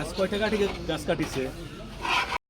আজ কয় টাকা থেকে গাছ কাটিছে?